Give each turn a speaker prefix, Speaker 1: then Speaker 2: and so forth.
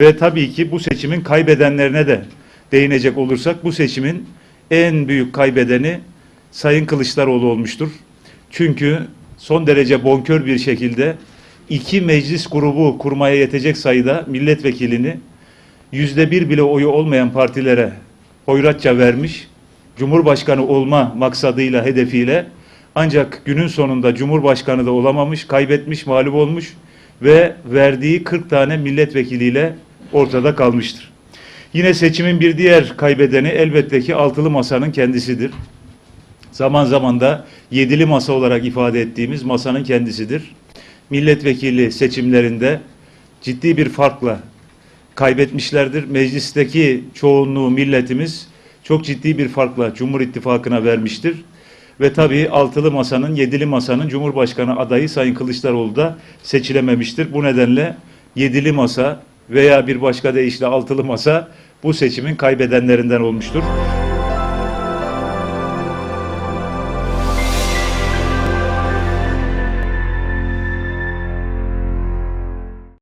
Speaker 1: Ve tabii ki bu seçimin kaybedenlerine de değinecek olursak bu seçimin en büyük kaybedeni Sayın Kılıçdaroğlu olmuştur. Çünkü son derece bonkör bir şekilde iki meclis grubu kurmaya yetecek sayıda milletvekilini yüzde bir bile oyu olmayan partilere hoyratça vermiş. Cumhurbaşkanı olma maksadıyla, hedefiyle ancak günün sonunda Cumhurbaşkanı da olamamış, kaybetmiş, mağlup olmuş ve verdiği 40 tane milletvekiliyle ortada kalmıştır. Yine seçimin bir diğer kaybedeni elbette ki altılı masanın kendisidir. Zaman zaman da yedili masa olarak ifade ettiğimiz masanın kendisidir. Milletvekili seçimlerinde ciddi bir farkla kaybetmişlerdir. Meclisteki çoğunluğu milletimiz çok ciddi bir farkla Cumhur İttifakı'na vermiştir. Ve tabii altılı masanın, yedili masanın Cumhurbaşkanı adayı Sayın Kılıçdaroğlu da seçilememiştir. Bu nedenle yedili masa veya bir başka deyişle altılı masa bu seçimin kaybedenlerinden olmuştur.